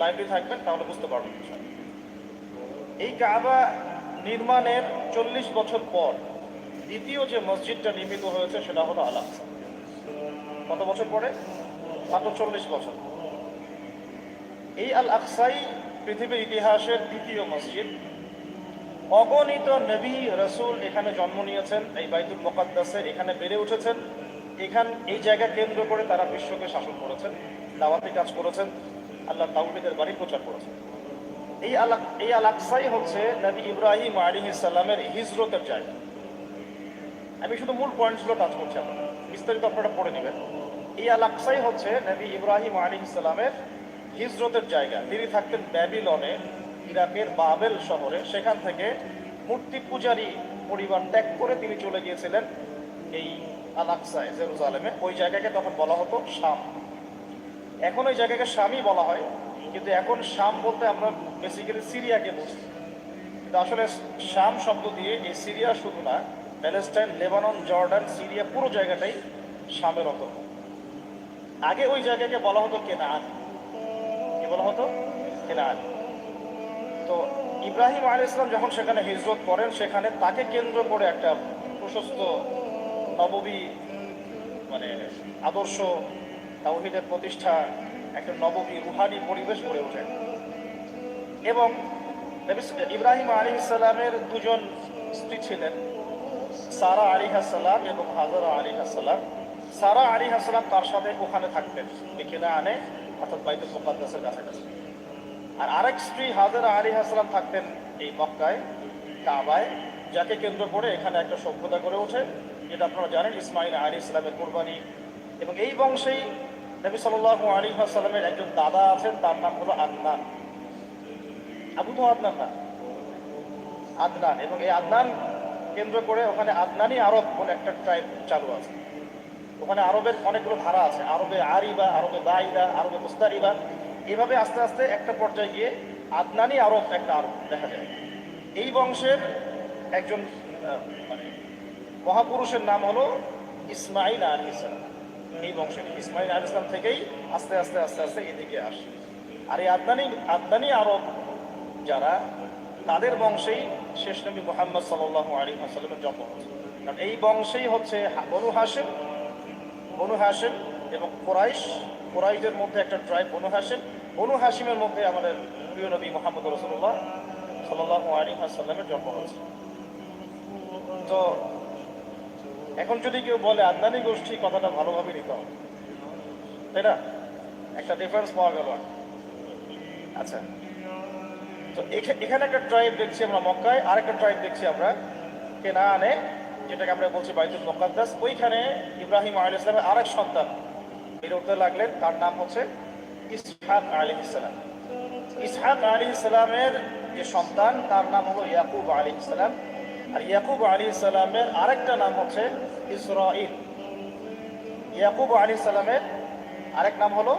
Library থাকবেন, তাহলে বুঝতে পারবেন এই কাবা নির্মাণের চল্লিশ বছর পর দ্বিতীয় যে মসজিদটা নির্মিত হয়েছে, সেটা হলো আল কত বছর পরে? মাত্র চল্লিশ বছর। এই আল আকসাই পৃথিবীর ইতিহাসের দ্বিতীয় মসজিদ। অগণিত নবী রসুল এখানে জন্ম নিয়েছেন, এই বাইতুল মোকাদ্দাসে এখানে বেড়ে উঠেছেন। এখান, এই জায়গা কেন্দ্র করে তারা বিশ্বকে শাসন করেছেন, দাওয়াতি কাজ করেছেন। আল্লাহ তাউহিদের বাড়ি প্রচার করেছেন। এই আলাক এই আলাকসাই হচ্ছে নবী ইব্রাহিম আলী ইসাল্লামের হিজরতের জায়গা। আমি শুধু মূল পয়েন্টসগুলো টাচ করছি আপনারা। বিস্তারিত আপনারা পড়ে নেবেন। এই আলাকসাই হচ্ছে নবী ইব্রাহিম আলী ইসলামের হিজরতের জায়গা। তিনি থাকতেন ব্যাবিলনে, ইরাকের বাবেল শহরে। সেখান থেকে মূর্তি পূজারী পরিবার ত্যাগ করে তিনি চলে গিয়েছিলেন এই আলাকসায়, জেরুজালেমে। ওই জায়গাকে তখন বলা হতো শাম। এখন ওই জায়গাকে শামই বলা হয়, কিন্তু এখন শাম বলতে আমরা বেসিক্যালি সিরিয়াকে বুঝি। কিন্তু আসলে শাম শব্দ দিয়ে এই সিরিয়া শুধু না, প্যালেস্টাইন, লেবানন, জর্ডান, সিরিয়া পুরো জায়গাটাই শামের অত আগে ওই জায়গাকে বলা হতো কেনান। কি বলা হতো? কেনান। তো ইব্রাহিম আলী ইসলাম যখন সেখানে হিজরত করেন, সেখানে তাকে কেন্দ্র করে একটা প্রশস্ত নববী মানে আদর্শ তাওহিদের প্রতিষ্ঠা একটা নবমী রুহানি পরিবেশ গড়ে ওঠে। এবং ইব্রাহিম আলী দুজন স্ত্রী ছিলেন, সারা আলী এবং হাজারা আলী হাসালাম সারা আলী হাসালাম তার সাথে ওখানে থাকতেন, এখানে আনে, অর্থাৎ বাইতুল মুকাদ্দাসের কাছাকাছি। আর আরেক স্ত্রী হাজারা আলী হাসালাম থাকতেন এই মক্কায়, কাবায়, যাকে কেন্দ্র করে এখানে একটা সভ্যতা গড়ে ওঠে। যেটা আপনারা জানেন ইসমাইল আলী ইসলামের কোরবানি। এবং এই বংশেই নবী সাল্লাহ আলী সাল্লামের একজন দাদা আছেন, তার নাম হলো আদনান। আবু তো আদনান না? আদনান। এবং এই আদনান কেন্দ্র করে ওখানে আদনানি আরব বলে একটা ট্রাইব চালু আছে। ওখানে আরবের অনেকগুলো ধারা আছে। আরবে আরিবা, আরবে দাইদা আরবে মুস্তারিবা। এভাবে আস্তে আস্তে একটা পর্যায়ে গিয়ে আদনানি আরব একটা আরব দেখা যায়। এই বংশের একজন মানে মহাপুরুষের নাম হলো ইসমাইল আলী ইসলাম এই বংশের ইসমাইল আলী ইসলাম থেকেই আস্তে আস্তে আস্তে আস্তে এদিকে আসে। আর এই আদনানি আদনানি আরব যারা, তাদের বংশেই শেষ নবী মোহাম্মদ সাল্লাহ আলী আসাল্লামের জন্ম। হয়েছে কারণ এই বংশেই হচ্ছে বনু হাসেম বনু হাসেম এবং কোরাইশ। কোরাইশদের মধ্যে একটা ট্রাইব বনু হাসেম বনু হাসিমের মধ্যে আমাদের প্রিয় নবী মোহাম্মদ রসুল্লাহ সাল্লাহ আলী আসাল্লামের জন্ম হয়েছে। তো এখন যদি কেউ বলে আদনানি গোষ্ঠী কথাটা ভালোভাবে নিতে হবে, তাই না? একটা ডিফারেন্স পাওয়া গেল আচ্ছা তো এখা- এখানে একটা ট্রাইব দেখছি আমরা মক্কায়, আরেকটা ট্রাইব দেখছি আমরা কেনানে, যেটাকে আমরা বলছি বাইতুল মোকাদ্দাস। ওইখানে ইব্রাহিম আলী ইসলামের আরেক সন্তান বেড়ে উঠতে লাগলেন, তার নাম হচ্ছে ইসহাক আলী ইসলাম ইসহাক আলী ইসলামের যে সন্তান, তার নাম হলো ইয়াকুব আলী ইসলাম আর ইয়াকুব আলী ইসলামের আরেকটা নাম হচ্ছে ইসরাইল ইয়াকুব আলী সালামের আরেক নাম হলো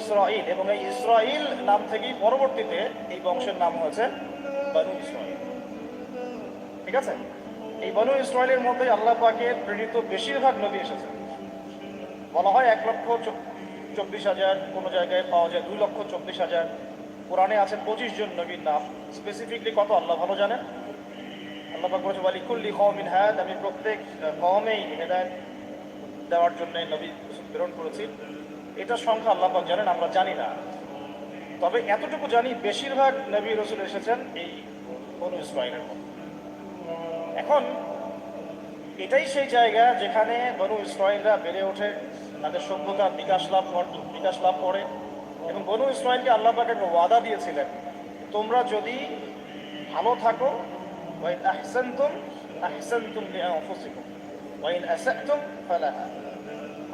ইসরাইল এবং এই ইসরাইল নাম থেকেই পরবর্তীতে এই বংশের নাম হয়েছে বানু ইসরাইল ঠিক আছে? এই বানু ইসরায়েলের মধ্যে আল্লাহ পাকের প্রেরিত বেশিরভাগ নবী এসেছে। বলা হয় এক লক্ষ চব্বিশ হাজার কোনো জায়গায় পাওয়া যায় দুই লক্ষ চব্বিশ হাজার। কোরআনে আছে পঁচিশ জন নবীর নাম। স্পেসিফিকলি কত? আল্লাহ ভালো জানেন? আল্লাহ পাক বলেছে ওয়ালিকুল্লি কওমিন হাদ আমি প্রত্যেক আহ, কওমেই হেদায়েত দেওয়ার জন্য নবী প্রেরণ করেছি। এটা সংখ্যা আল্লাহ জানেন আমরা জানি না। তবে এতটুকু জানি বেশিরভাগ নবী রসুল এসেছেন এই বনু ইসরায়েলের মধ্যে। এখন এটাই সেই জায়গা যেখানে বনু ইসরায়েলরা বেড়ে ওঠে তাদের সভ্যতার বিকাশ লাভ বিকাশ লাভ করে। এবং বনু ইসরায়েলকে আল্লাহ পাক ওয়াদা দিয়েছিলেন তোমরা যদি ভালো থাকো ওয়াইন আহসানতুম আহসানতুম লিআনফুসিকুম ওয়াইন আসাতুম ফালাহা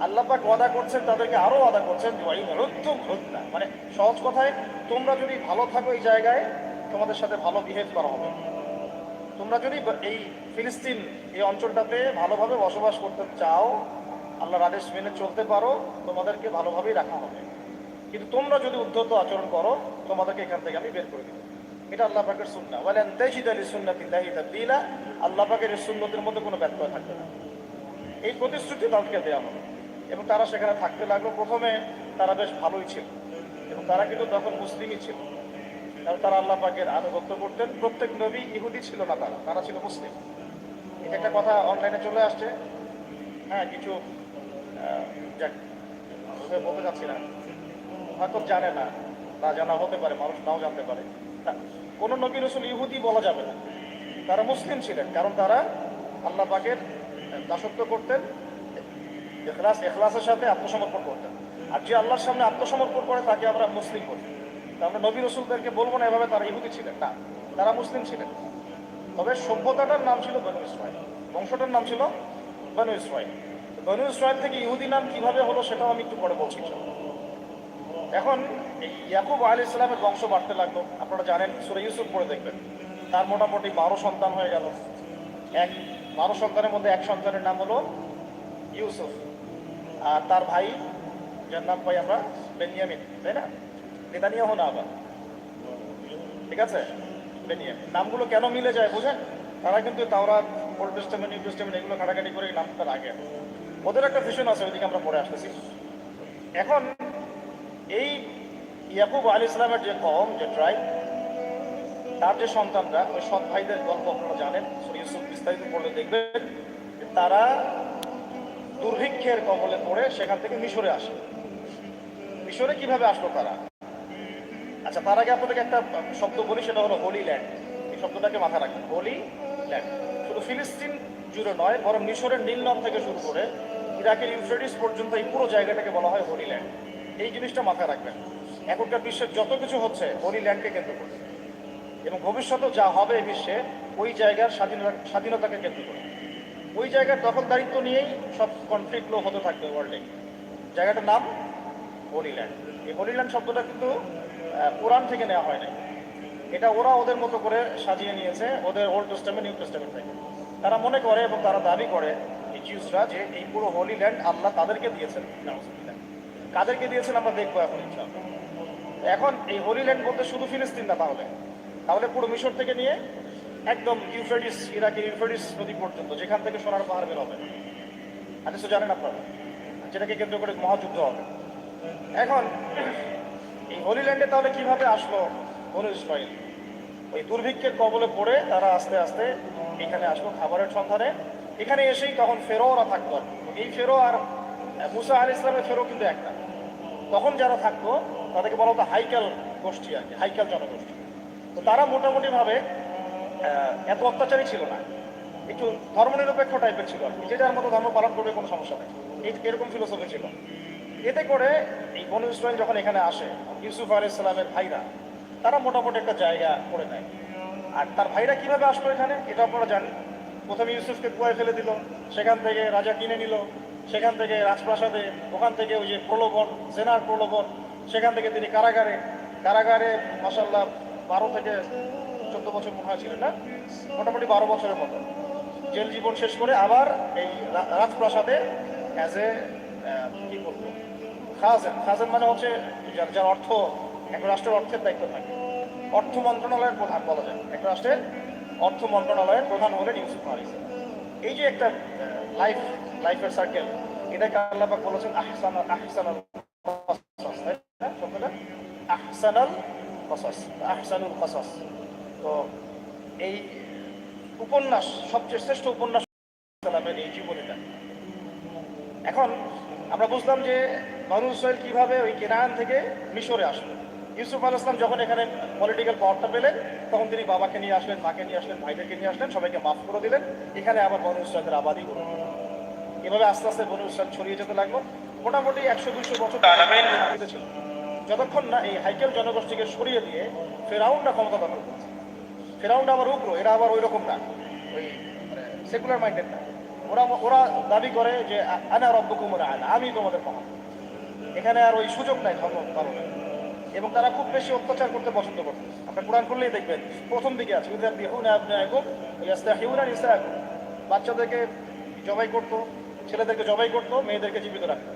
আল্লাহ পাক ওয়াদা করছেন, তাদেরকে আরও ওয়াদা করছেন মানে সহজ কথায়, তোমরা যদি ভালো থাকো এই জায়গায়, তোমাদের সাথে ভালো বিহেভ করা হবে। তোমরা যদি এই ফিলিস্তিন, এই অঞ্চলটাতে ভালোভাবে বসবাস করতে চাও, আল্লাহর আদেশ মেনে চলতে পারো, তোমাদেরকে ভালোভাবেই রাখা হবে। কিন্তু তোমরা যদি উদ্ধত আচরণ করো, তোমাদেরকে এখান থেকে আমি বের করে দেবো। এটা আল্লাহ পাকের সুন্না ওয়ালান তাজিদ আলী সুন্নাতিল্লাহি তাবদীলা। আল্লাহ পাকের সুন্নতের মধ্যে কোনো ব্যত্যয় থাকবে না। এই প্রতিশ্রুতি তাদেরকে দেওয়া হবে। এবং তারা সেখানে থাকতে লাগল। প্রথমে তারা বেশ ভালোই ছিল। এবং তারা কিন্তু তখন মুসলিমই ছিল। কারণ তারা আল্লাহ পাকের আনুগত্য করতেন। প্রত্যেক নবী ইহুদি ছিল না তারা। তারা ছিল মুসলিম। এটা একটা কথা অনলাইনে চলে আসছে। হ্যাঁ কিছু বলতে চাচ্ছি না। হয়তো জানে না। না জানা হতে পারে, মানুষ নাও জানতে পারে। কোনো নবী রসুল ইহুদি বলা যাবে না। তারা মুসলিম ছিলেন, কারণ তারা আল্লাহ পাকের দাসত্ব করতেন এখলাস এখলাসের সাথে আত্মসমর্পণ করতেন। আর যে আল্লাহর সামনে আত্মসমর্পণ করে, তাকে আমরা মুসলিম বলি। তা আমরা নবী রসুলদেরকে বলব না এভাবে তারা ইহুদি ছিলেন। না, তারা মুসলিম ছিলেন। তবে সভ্যতাটার নাম ছিল বনু ইসরায়েল বংশটার নাম ছিল বনু ইসরায়েল বনু ইসরায়েল থেকে ইহুদি নাম কীভাবে হলো, সেটাও আমি একটু পরে বলছি। এখন ইয়াকুব আলী ইসলামের বংশ বাড়তে লাগল। আপনারা জানেন, সুরে ইউসুফ পড়ে দেখবেন। তার মোটামুটি বারো সন্তান হয়ে গেল। এক, বারো সন্তানের মধ্যে এক সন্তানের নাম হলো ইউসুফ। আর তার ভাই, যার নাম পাই আমরা, বেনিয়ামিন, তাই না? নেতানিয়াহু না আবার। ঠিক আছে? বেনিয়ামিন। নামগুলো কেন মিলে যায় বুঝেন? তারা কিন্তু তাওরা ওল্ড টেস্টামেন্ট, নিউ টেস্টামেন্ট এগুলো ঘাটাঘাটি করে নামটা লাগে ওদের একটা ভিশন আছে, ওইদিকে আমরা পড়ে আসতেছি। এখন এই ইয়াকুব আলী ইসলামের যে কম যে ট্রাইব তার যে সন্তানরা, ওই সৎ ভাইদের গল্প আপনারা জানেন ইউসুফ বিস্তারিত পড়লে দেখবেন তারা দুর্ভিক্ষের কবলে পড়ে সেখান থেকে মিশরে আসে। মিশরে কীভাবে আসলো তারা? আচ্ছা তার আগে আপনাদেরকে একটা শব্দ বলি, সেটা হলো হোলি ল্যান্ড এই শব্দটাকে মাথায় রাখবেন হোলি ল্যান্ড শুধু ফিলিস্তিন জুড়ে নয়, বরং মিশরের নীল থেকে শুরু করে ইরাকের ইউফ্রেটিস পর্যন্ত এই পুরো জায়গাটাকে বলা হয় হোলি ল্যান্ড এই জিনিসটা মাথায় রাখবেন। এখনকার বিশ্বের যত কিছু হচ্ছে হোলি ল্যান্ডকে কেন্দ্র করে। এবং ভবিষ্যতেও যা হবে বিশ্বে, ওই জায়গার স্বাধীনতা স্বাধীনতাকে কেন্দ্র করে। ওই জায়গার দখলদারিত্ব নিয়েই সব কনফ্লিক্ট হতে থাকবে ওয়ার্ল্ডে জায়গাটার নাম হোলিল্যান্ড এই হোলিল্যান্ড শব্দটা কিন্তু কোরআন থেকে নেওয়া হয় নাই। এটা ওরা ওদের মতো করে সাজিয়ে নিয়েছে, ওদের ওল্ড টেস্টামেন্ট নিউ টেস্টামেন্ট থেকে। তারা মনে করে এবং তারা দাবি করে এই জিউসরা যে এই পুরো হোলিল্যান্ড আল্লাহ তাদেরকে দিয়েছেন। কাদেরকে দিয়েছেন আমরা দেখব এখন এখন এই হোলিল্যান্ড বলতে শুধু ফিলিস্তিন না তাহলে। তাহলে পুরো মিশর থেকে নিয়ে একদম ইউফ্রেডিস ইরাকের ইউফ্রেডিস নদী পর্যন্ত, যেখান থেকে সোনার পাহাড় বের হবে। আদেশ তো জানেন আপনারা? যেটাকে কেন্দ্র করে মহাযুদ্ধ হবে। এখন এই হোলিল্যান্ডে তাহলে কীভাবে আসলো বনু ইসমাইল ওই দুর্ভিক্ষের কবলে পড়ে তারা আস্তে আস্তে এখানে আসলো খাবারের সন্ধানে। এখানে এসেই তখন ফেরোরা থাকতো এই ফেরো আর মুসা আল ইসলামের ফেরো কিন্তু একটা। তখন যারা থাকতো, তাদেরকে বলা হতো হাইকাল গোষ্ঠী আর কি, হাইকাল জনগোষ্ঠী। তো তারা মোটামুটিভাবে এত অত্যাচারী ছিল না। একটু ধর্মনিরপেক্ষ টাইপের ছিল আর। যে যার মতো ধর্ম পালন করবে কোনো সমস্যা নেই। এই এরকম ফিলোসফি ছিল। এতে করে এই বনু ইসরায়েল যখন এখানে আসে, ইউসুফ আলী ইসলামের ভাইরা, তারা মোটামুটি একটা জায়গা করে নেয়। আর তার ভাইরা কীভাবে আসলো এখানে, এটা আপনারা জানেন। প্রথমে ইউসুফকে কুয়ায় ফেলে দিল, সেখান থেকে রাজা কিনে নিল। সেখান থেকে রাজপ্রাসাদে, ওখান থেকে ওই যে প্রলোভন সেনার প্রলোভন, সেখান থেকে তিনি কারাগারে কারাগারে মাসাল্লাহ বারো থেকে চোদ্দ বছর মনে হয় ছিলেন না? মোটামুটি বারো বছরের মতো। জেল জীবন শেষ করে আবার এই রাজপ্রাসাদে অ্যাজ এ কি বলব? খাজেন। খাজেন মানে হচ্ছে যার যার অর্থ, এক রাষ্ট্রের অর্থের দায়িত্ব থাকে। অর্থ মন্ত্রণালয়ের প্রধান বলা যায়। এক রাষ্ট্রের অর্থ মন্ত্রণালয়ের প্রধান হলেন ইউসুফ আলিস এই যে একটা লাইফ লাইফের সার্কেল এটাকে আল্লাপাক বলেছেন আহসান আহসানাল কসাস, তাই না? শব্দটা? আহসানাল কসাস আহসানুল কসাস তো এই উপন্যাস সবচেয়ে শ্রেষ্ঠ উপন্যাস সালামের এই জীবনীটা এখন আমরা বুঝলাম যে ইসরায়েল কীভাবে ওই কেনান থেকে মিশরে আসলো ইউসুফ আল ইসলাম যখন এখানে পলিটিক্যাল পাওয়ারটা পেলেন তখন তিনি বাবাকে নিয়ে আসলেন মাকে নিয়ে আসলেন ভাইদেরকে নিয়ে আসলেন সবাইকে মাফ করে দিলেন। এখানে আবার বনু ইসরায়েলের আবাদি করে এভাবে আস্তে আস্তে বনু ইসরায়েল ছড়িয়ে যেতে লাগল। মোটামুটি একশো দুইশো বছর ছিল। যতক্ষণ না এই হাইকেল জনগোষ্ঠীকে সরিয়ে দিয়ে ফেরাউনটা ক্ষমতা দখল করছে। ফেরাউনটা আবার উগ্র এরা আবার ওই রকম না ওই সেকুলার মাইন্ডেড না। ওরা ওরা দাবি করে যে আনা রব্বকুমুর আলা আমি তোমাদের মহান। এখানে আর ওই সুযোগ নাই ধর্ম পালনের। এবং তারা খুব বেশি অত্যাচার করতে পছন্দ করত। আপনার কোরআন করলেই দেখবেন, প্রথম দিকে আছে ইউদার বিহুন নিসায়াকুম বাচ্চাদেরকে জবাই করতো, ছেলেদেরকে জবাই করতো, মেয়েদেরকে জীবিত রাখতো।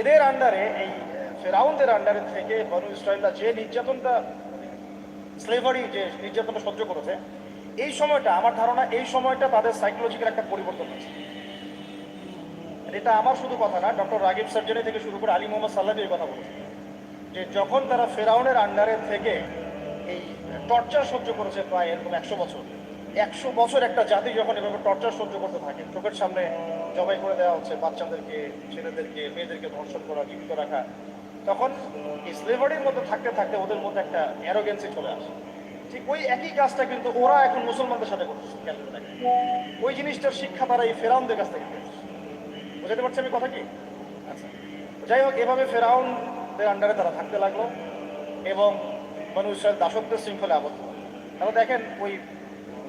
এদের আন্ডারে এই ফেরাউনদের আন্ডারে থেকে বনু ইসরায়েলরা যে নির্যাতনটা স্লেভারি যে নির্যাতনটা সহ্য করেছে, এই সময়টা, আমার ধারণা, এই সময়টা তাদের সাইকোলজিক্যাল একটা পরিবর্তন হয়েছে। এটা আমার শুধু কথা না, ডক্টর রাগিব সার্জারি থেকে শুরু করে আলী মোহাম্মদ সাল্লাহ এই কথা বলেছে। যে যখন তারা ফেরাউনের আন্ডারে থেকে এই টর্চার সহ্য করেছে প্রায় এরকম একশো বছর একশো বছর একটা জাতি যখন এভাবে টর্চার সহ্য করতে থাকে, চোখের সামনে জবাই করে দেওয়া হচ্ছে বাচ্চাদেরকে, ছেলেদেরকে, মেয়েদেরকে ধর্ষণ করা, জীবিত রাখা, তখন স্লেভারির মধ্যে থাকতে থাকতে ওদের মধ্যে একটা অ্যারোগেন্সি চলে আসে। ঠিক ওই একই কাজটা কিন্তু ওরা এখন মুসলমানদের সাথে করতেছে। ওই জিনিসটার শিক্ষা তারা এই ফেরাউনদের কাছ থেকে পেয়েছে। বুঝাতে পারছি আমি কথা কি? আচ্ছা। যাই হোক, এভাবে ফেরাউনদের আন্ডারে তারা থাকতে লাগল এবং মানুষ ইসরায়েল দাসত্বের শৃঙ্খলে আবদ্ধ। হলো। তাহলে দেখেন ওই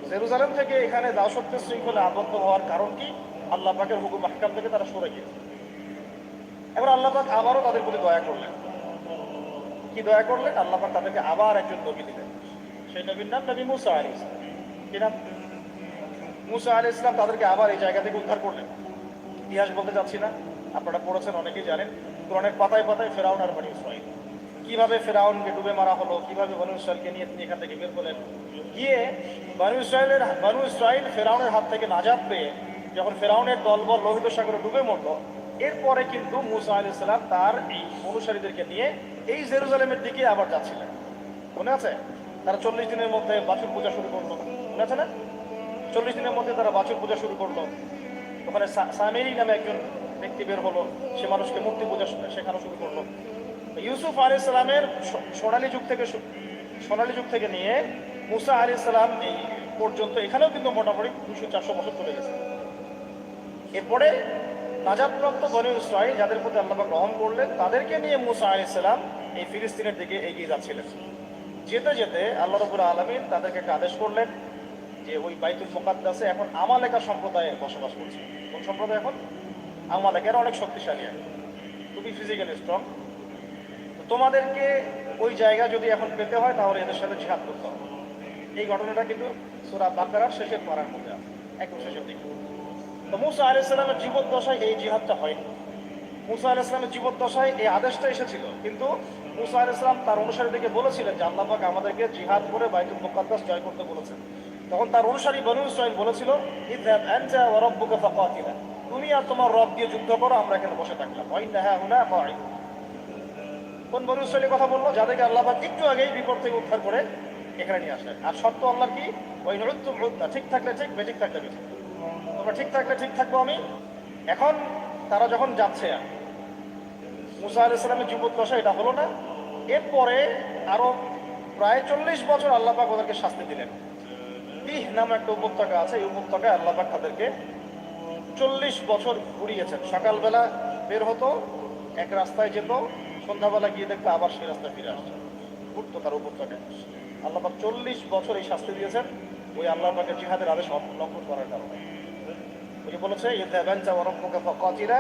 জেরুজালেম থেকে এখানে দাসত্বের শৃঙ্খলে আবদ্ধ হওয়ার কারণ কি? আল্লাহ পাকের হুকুম আহকাম থেকে তারা সরে গিয়েছে। এবার আল্লাহ পাক আবারও তাদের প্রতি দয়া করলেন। কি দয়া করলেন? আল্লাহ পাক তাদেরকে আবার একজন নবী দিলেন। সেই নবীর নাম নবী মুসা আলী ইসলাম কি নাম? মুসা আলী ইসলাম তাদেরকে আবার এই জায়গা থেকে উদ্ধার করলেন। ইতিহাস বলতে যাচ্ছি না, আপনারা পড়েছেন, অনেকেই জানেন। কোরআনের পাতায় পাতায় ফেরাউন আর বানি ইসরাইল। কীভাবে ফেরাউনকে ডুবে মারা হলো, কীভাবে বানু ইসরায়েলকে নিয়ে তিনি এখান থেকে বের করলেন গিয়ে বানু ইসরায়েলের বানু ইসরায়েল ফেরাউনের হাত থেকে নাজাত পেয়ে যখন ফেরাউনের দলবল লোহিত সাগরে ডুবে মরলো, এরপরে কিন্তু মুসা আলি সাল্লাম তার এই অনুসারীদেরকে নিয়ে এই জেরুজালেমের দিকে আবার যাচ্ছিলেন। মনে আছে? তারা চল্লিশ দিনের মধ্যে বাছুর পূজা শুরু করল। মনে আছে না? চল্লিশ দিনের মধ্যে তারা বাছুর পূজা শুরু করল। ওখানে সামেরি নামে একজন ব্যক্তি বের হলো, সে মানুষকে মূর্তি পূজা শেখানো শুরু করল। ইউসুফ আলী ইসলামের সোনালী যুগ থেকে সোনালী যুগ থেকে নিয়ে মুসা আলী ইসলাম পর্যন্ত এখানেও কিন্তু মোটামুটি দুশো চারশো বছর চলে গেছে। এরপরে নাজাদপ্রাপ্ত বনি ইসরায়েল যাদের প্রতি আল্লাহ রহম করলেন, তাদেরকে নিয়ে মুসা আলী ইসলাম এই ফিলিস্তিনের দিকে এগিয়ে যাচ্ছিলেন। যেতে যেতে আল্লাহ রবুল আলমিন তাদেরকে একটা আদেশ করলেন যে, ওই বাইতুল মোকাদ্দাসে এখন আমালেকা সম্প্রদায়ে বসবাস করছে। কোন সম্প্রদায় এখন? আমালেকার অনেক শক্তিশালী এখন খুবই ফিজিক্যালি স্ট্রং তোমাদেরকে ওই জায়গা যদি এখন পেতে হয়, তাহলে এদের সাথে জিহাদ করতে হবে। এই ঘটনাটা কিন্তু সুরা বাকারার শেষের পড়ার মধ্যে আছে, একদম শেষের দিকে। তো মুসা আলি ইসলামের জীবদ্দশায় এই জিহাদটা হয়নি। মুসা আলি ইসলামের জীবদ্দশায় এই আদেশটা এসেছিল। কিন্তু মুসা আলি ইসলাম তার অনুসারীদেরকে বলেছিলেন যে আল্লাহ আমাদেরকে জিহাদ করে বাইতুল মুকাদ্দাস জয় করতে বলেছেন। তখন তার অনুসারী বনু ইসরাইল বলেছিল ইদহাব আনতা ওয়া রাব্বুকা ফাকাতিলা। তুমি আর তোমার রব দিয়ে যুদ্ধ করো, আমরা এখানে বসে থাকলাম। ওয়াইন্না হা হুনা কাঈদ কোন বনু ইসরাইলের কথা বলল? যাদেরকে আল্লাহ একটু আগেই বিপদ থেকে উদ্ধার করে এখানে নিয়ে আসলেন। আর শর্ত আল্লাহ কি? ওই নৃত্য না ঠিক থাকলে ঠিক, বেঠিক থাকলে বেঠিক। তোমরা ঠিক থাকলে ঠিক থাকব আমি। এখন তারা যখন যাচ্ছে, মুসা আল ইসলামের দশা এটা হলো না। এরপরে আরও প্রায় চল্লিশ বছর আল্লাহ পাক ওদেরকে শাস্তি দিলেন। তিহ নামে একটা উপত্যকা আছে, এই উপত্যকায় আল্লাহ পাক তাদেরকে চল্লিশ বছর ঘুরিয়েছেন। সকালবেলা বের হতো, এক রাস্তায় যেত, সন্ধ্যাবেলা গিয়ে দেখতো আবার সেই রাস্তায় ফিরে আসছে। ঘুরতো তার আল্লাহ পাক চল্লিশ বছর এই শাস্তি দিয়েছেন, ওই আল্লাহ পাকে জিহাদের আদেশ লঙ্ঘন করার কারণে। ওই বলেছে কচিরা